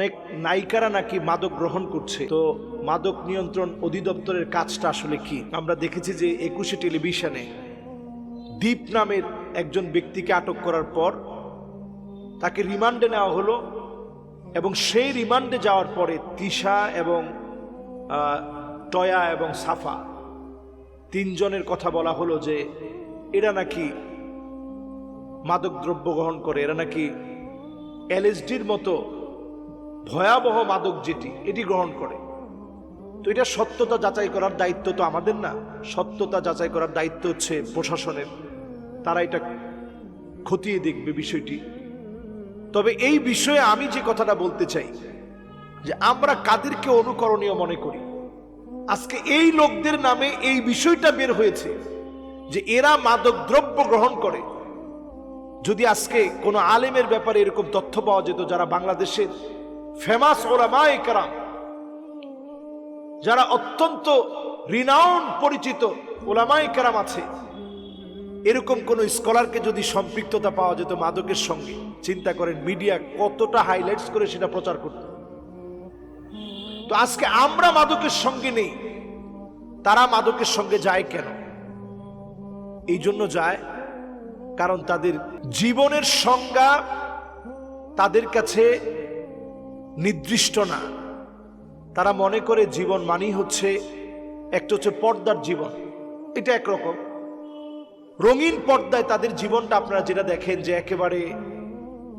অনেক নায়িকারা নাকি মাদক গ্রহণ করছে। তো মাদক নিয়ন্ত্রণ অধিদপ্তরের কাজটা আসলে কি? আমরা দেখেছি যে একুশে টেলিভিশনে দীপ নামের একজন ব্যক্তিকে আটক করার পর তাকে রিমান্ডে নেওয়া হলো এবং সেই রিমান্ডে যাওয়ার পরে তিশা এবং টয়া এবং সাফা তিনজনের কথা বলা হলো যে এরা নাকি মাদক দ্রব্য গ্রহণ করে, এরা নাকি এলএসডির মতো ভয়াবহ মাদক যেটি, এটি গ্রহণ করে। তো এটা সত্যতা যাচাই করার দায়িত্ব তো আমাদের না? সত্যতা যাচাই করার দায়িত্ব হচ্ছে প্রশাসনের। তারা এটা খতিয়ে দেখবে বিষয়টি। তবে এই বিষয়ে আমি যে কথাটা বলতে চাই, যে আমরা কাদেরকে অনুকরণীয় মনে করি? আজকে এই লোকদের নামে এই বিষয়টা বের হয়েছে, যে এরা মাদক দ্রব্য গ্রহণ করে। যদি আজকে কোনো আলেমের ব্যাপারে এরকম তথ্য পাওয়া যেত যারা বাংলাদেশের ফেমাস ওলামায়ে কেরাম, যারা অত্যন্ত রিনাউন পরিচিত ওলামায়ে কেরাম আছে। এরকম কোন স্কলারকে যদি সম্পৃক্ততা পাওয়া যেত মাদকের সঙ্গে, চিন্তা করেন মিডিয়া কতটা হাইলাইটস করে সেটা প্রচার করত। তো আজকে আমরা মাদকের সঙ্গে নেই, তারা মাদকের সঙ্গে যায় কেন? এই জন্য যায় কারণ তাদের জীবনের সংজ্ঞা তাদের কাছে নির্দিষ্ট না। তারা মনে করে জীবন মানেই হচ্ছে একটা হচ্ছে পর্দার জীবন। এটা একরকম। রঙিন পর্দায় তাদের জীবনটা আপনারা যেটা দেখেন যে একেবারে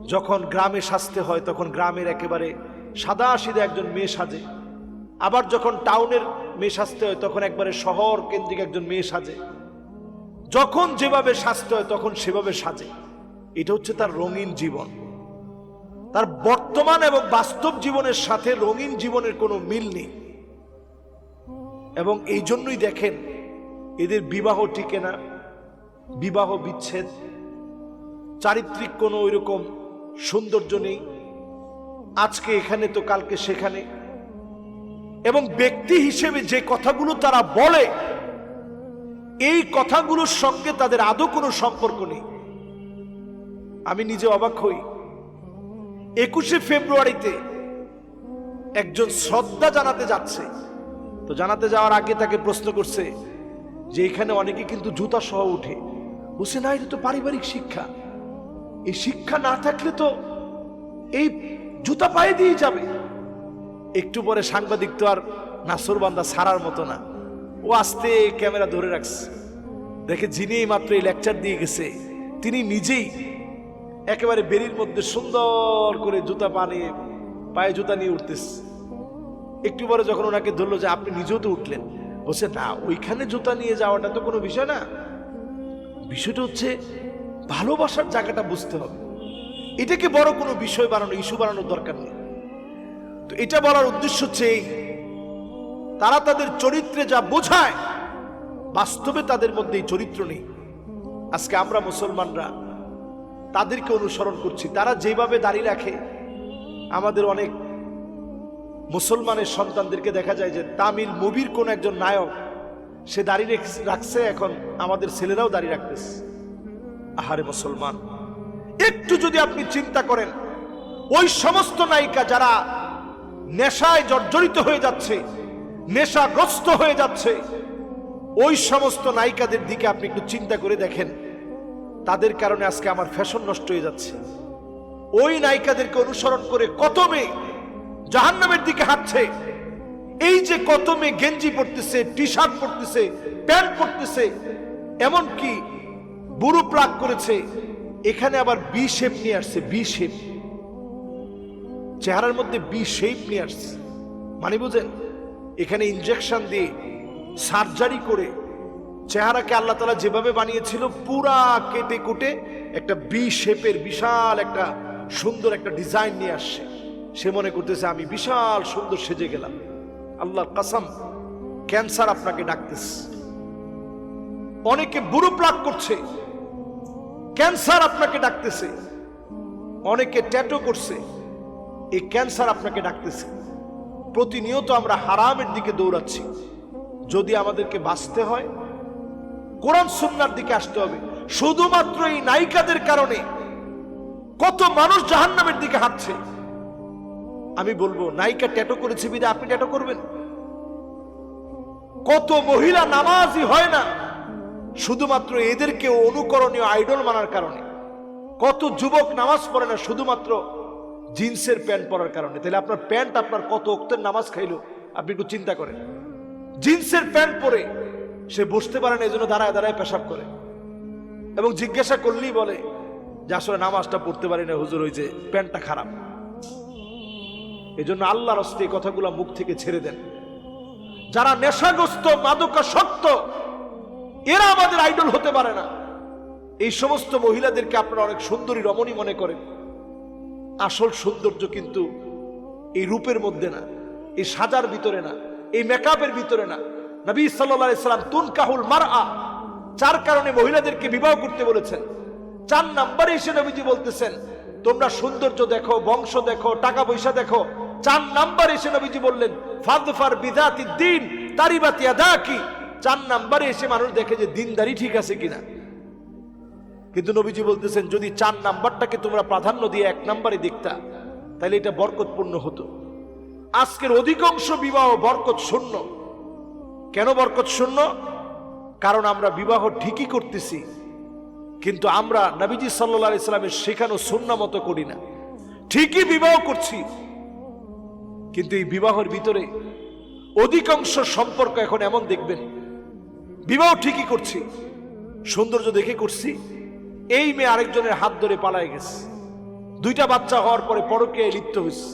যখন গ্রামে সাজতে হয়, তখন গ্রামের একেবারে সাদা সিধা একজন মেয়ে সাজে। আবার যখন টাউনের মেয়ে সাজতে হয়, তখন একবারে শহর কেন্দ্রিক একজন মেয়ে সাজে। যখন যেভাবে সাজতে হয়, তখন সেভাবে সাজে। এটা হচ্ছে তার রঙিন জীবন। তার বর্তমান এবং বাস্তব জীবনের সাথে রঙিন জীবনের কোনো মিল নেই। এবং এই জন্যই দেখেন, এদের বিবাহ টিকে না, বিবাহ বিচ্ছেদ, চারিত্রিক কোনো ওইরকম সৌন্দর্য নেই। আজকে এখানে তো কালকে সেখানে। এবং ব্যক্তি হিসেবে যে কথাগুলো তারা বলে, এই কথাগুলোর সঙ্গে তাদের আদৌ কোনো সম্পর্ক নেই। আমি নিজে অবাক হই। একুশে ফেব্রুয়ারিতে একজন শ্রদ্ধা জানাতে যাচ্ছে। তো জানাতে যাওয়ার আগে তাকে প্রশ্ন করছে যে এখানে অনেকে কিন্তু জুতা সহ উঠে বলছে না তো পারিবারিক শিক্ষা। এই শিক্ষা না থাকলে তো এই জুতা পায়ে দিয়ে যাবে। একটু পরে সাংবাদিক তো আর নাসর বান্দা সারার মতো না। ও আস্তে ক্যামেরা ধরে রাখছে। দেখে যিনি মাত্র এই লেকচার দিয়ে গেছে, তিনি নিজেই একেবারে বেরির মধ্যে সুন্দর করে জুতা পানিয়ে পায়ে জুতা নিয়ে উঠতেছে। একটু পরে যখন ওনাকে ধরলো যে আপনি নিজেও তো উঠলেন, বলছে, না, ওইখানে জুতা নিয়ে যাওয়াটা তো কোনো বিষয় না। বিষয়টা হচ্ছে ভালোবাসার জায়গাটা বুঝতে হবে। এটাকে বড় কোনো বিষয় বানানো, ইস্যু বানানোর দরকার নেই। তো এটা বলার উদ্দেশ্য হচ্ছে এই, তারা তাদের চরিত্রে যা বোঝায়, বাস্তবে তাদের মধ্যে এই চরিত্র নেই। আজকে আমরা মুসলমানরা তাদেরকে অনুসরণ করছি। তারা যেভাবে দাঁড়িয়ে রাখে, আমাদের অনেক মুসলমানের সন্তানদেরকে দেখা যায় যে তামিল মুভির কোন একজন নায়ক, সে দাঁড়িয়ে রাখছে এখন, আমাদের ছেলেরাও দাঁড়িয়ে রাখতেছে। আহারে মুসলমান। একটু যদি আপনি চিন্তা করেন, ওই সমস্ত নায়িকা যারা নেশায় জর্জরিত হয়ে যাচ্ছে, নেশাগ্রস্ত হয়ে যাচ্ছে, ওই সমস্ত নায়িকাদের দিকে আপনি একটু চিন্তা করে দেখেন তাদের কারণে আজকে আমার ফ্যাশন নষ্ট হয়ে যাচ্ছে। ওই নায়িকাদেরকে অনুসরণ করে কত মেয়ে জাহান্নামের দিকে হাঁটছে। এই যে কত মেয়ে গেঞ্জি পরতেছে টি শার্ট পরতেছে, প্যান্ট পরতেছে, এমনকি বুড়ো প্লাগ করেছে, এখানে আবার বি শেপ নিয়ে আসছে বি শেপ চেহারার মধ্যে বি শেপ নিয়ে আসছে। মানে বুঝেন, এখানে ইনজেকশন দিয়ে সার্জারি করে চেহারাকে আল্লাহ তালা যেভাবে বানিয়েছিল, পুরা কেটে কুটে একটা বি শেপের বিশাল একটা সুন্দর একটা ডিজাইন নিয়ে আসছে। সে মনে করতেছে, আমি বিশাল সুন্দর সেজে গেলাম। আল্লাহর কাসাম ক্যান্সার আপনাকে ডাকতেছে। অনেকে বুড়ো প্লাক করছে ক্যান্সার আপনাকে ডাকতেছে। অনেকে ট্যাটো করছে, এই ক্যান্সার আপনাকে ডাকতেছে। প্রতিনিয়ত আমরা হারামের দিকে দৌড়াচ্ছি। যদি আমাদেরকে বাঁচতে হয় কোরআন সুন্নার দিকে আসতে হবে। শুধুমাত্র এই নায়িকাদের কারণে কত মানুষ জাহান্নামের দিকে হাঁটছে। আমি বলব, নায়িকা ট্যাটো করেছে বিদে, আপনি ট্যাটো করবেন? কত মহিলা নামাজই হয় না, শুধুমাত্র এদেরকে অনুকরণীয় আইডল মানার কারণে। কত যুবক নামাজ পড়ে না, শুধুমাত্র জিন্সের প্যান্ট পরার কারণে। তাহলে আপনার প্যান্ট আপনার কত অক্তের নামাজ খাইলো? আপনি একটু চিন্তা করেন। জিন্সের প্যান্ট পরে সে বসতে পারে না, এই জন্য দাঁড়ায় দাঁড়ায় পেশাব করে। এবং জিজ্ঞাসা করলেই বলে যে, আসলে নামাজটা পড়তে পারি না, হুজুর, ওই যে প্যান্টটা খারাপ। এই জন্য আল্লাহর হস্তে এই কথাগুলো মুখ থেকে ছেড়ে দেন। যারা নেশাগ্রস্ত, মাদকাসক্ত, এরা আমাদের আইডল হতে পারে না। এই সমস্ত মহিলাদেরকে আপনারা অনেক সুন্দরী রমণী মনে করেন। আসল সৌন্দর্য কিন্তু এই রূপের মধ্যে না, এই সাজার ভিতরে না, এই মেকআপের ভিতরে না। নবী সাল্লাহ ইসলাম তুন কাহুল মার চার কারণে মহিলাদেরকে বিবাহ করতে বলেছেন। চার নাম্বারে এসে নবীজি বলতেছেন, তোমরা সৌন্দর্য দেখো, বংশ দেখো টাকা পয়সা দেখো। চার নাম্বার এসে নবীজি বললেন, ফাদফার বিদাতি দিন তারিবাতি আদা কি চার নাম্বারে এসে মানুষ দেখে যে দিনদারি ঠিক আছে কিনা। কিন্তু নবীজি বলতেছেন, যদি চার নাম্বারটাকে তোমরা প্রাধান্য দিয়ে এক নাম্বারে দেখতা, তাহলে এটা বরকতপূর্ণ হতো। আজকের অধিকাংশ বিবাহ বরকত শূন্য। কেন বরকত শূন্য? কারণ আমরা বিবাহ ঠিকই করতেছি, কিন্তু আমরা নবীজি সাল্লা ইসলামের শেখানো শূন্য মতো করি না। ঠিকই বিবাহ করছি, কিন্তু এই বিবাহের ভিতরে অধিকাংশ সম্পর্ক এখন এমন দেখবেন, বিবাহ ঠিকই করছি, সৌন্দর্য দেখে করছি, এই মেয়ে আরেকজনের হাত ধরে পালায় গেছে। দুইটা বাচ্চা হওয়ার পরে পরকে লিপ্ত হয়েছে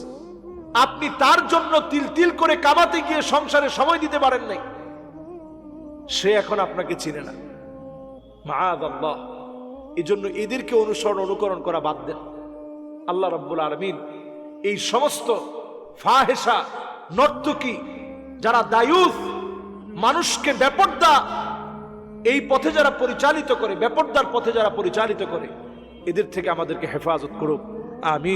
আপনি তার জন্য তিল তিল করে কামাতে গিয়ে সংসারে সময় দিতে পারেন নাই। সে এখন আপনাকে চিনে না। আল্লাহ এই জন্য এদেরকে অনুসরণ, অনুকরণ করা বাদ দেন। আল্লাহ রব্বুল আলমিন এই সমস্ত ফাহেসা নর্তকী, যারা দায়ুস, মানুষকে বেপর্দা, এই পথে যারা পরিচালিত করে, বেপর্দার পথে যারা পরিচালিত করে, এদের থেকে আমাদেরকে হেফাজত করুক। আমি